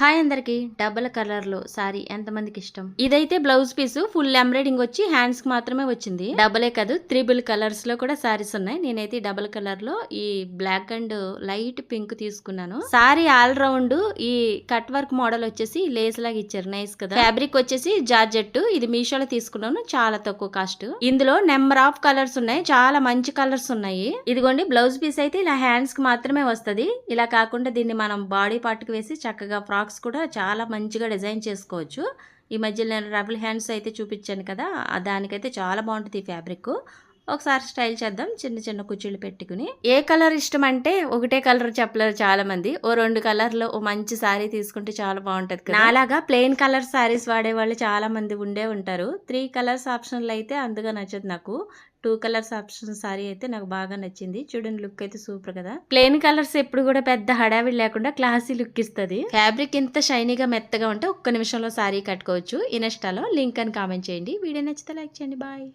Hi అందరికి. Double కలర్లో sorry ఎంతమందికి ఇష్టం? ఇదైతే బ్లౌజ్ పీస్ ఫుల్ ఎంబ్రాయిడింగ్ వచ్చి హ్యాండ్స్కి మాత్రమే వచ్చింది. డబలే కాదు త్రిబుల్ కలర్స్లో కూడా సారీస్ ఉన్నాయి. నేనైతే డబల్ కలర్లో ఈ బ్లాక్ అండ్ లైట్ పింక్ తీసుకున్నాను. సారీ ఆల్ రౌండ్ ఈ కట్ వర్క్ మోడల్ వచ్చేసి లేస్ లాగా ఇచ్చారు. నైస్ కదా? ఫ్యాబ్రిక్ వచ్చేసి జార్జెట్ ఇది మీషోలో తీసుకున్నాను. చాలా తక్కువ కాస్ట్. ఇందులో నెంబర్ ఆఫ్ కలర్స్ ఉన్నాయి. చాలా మంచి కలర్స్ ఉన్నాయి. ఇదిగోండి బ్లౌజ్ పీస్ అయితే ఇలా హ్యాండ్స్కి మాత్రమే వస్తది. ఇలా కాకుండా దీన్ని మనం బాడీ పార్ట్కి వేసి చక్కగా ఫ్రాక్ ఫ్రాక్స్ కూడా చాలా మంచిగా డిజైన్ చేసుకోవచ్చు. ఈ మధ్యలో నేను రబుల్ హ్యాండ్స్ అయితే చూపించాను కదా దానికైతే చాలా బాగుంటుంది ఈ ఫ్యాబ్రిక్ ఒకసారి స్టైల్ చేద్దాం. చిన్న చిన్న కుర్చీలు పెట్టుకుని. ఏ కలర్ ఇష్టం అంటే ఒకటే కలర్ చెప్పలేరు చాలా మంది ఓ రెండు కలర్లో ఓ మంచి సారీ తీసుకుంటే చాలా బాగుంటది కదా. నాలాగా ప్లెయిన్ కలర్ సారీస్ వాడే వాళ్ళు చాలా మంది ఉండే ఉంటారు. త్రీ కలర్స్ ఆప్షన్లు అయితే అందుగా నచ్చదు నాకు. టూ కలర్స్ ఆప్షన్ సారీ అయితే నాకు బాగా నచ్చింది. చూడండి లుక్ అయితే సూపర్ కదా. ప్లెయిన్ కలర్స్ ఎప్పుడు కూడా పెద్ద హడావిడి లేకుండా క్లాసీ లుక్ ఇస్తుంది. ఫ్యాబ్రిక్ ఇంత షైనీగా మెత్తగా ఉంటే ఒక్క నిమిషంలో సారీ కట్టుకోవచ్చు. ఇన్స్టాలో లింక్ అని కామెంట్ చేయండి. వీడియో నచ్చితే లైక్ చేయండి. బాయ్.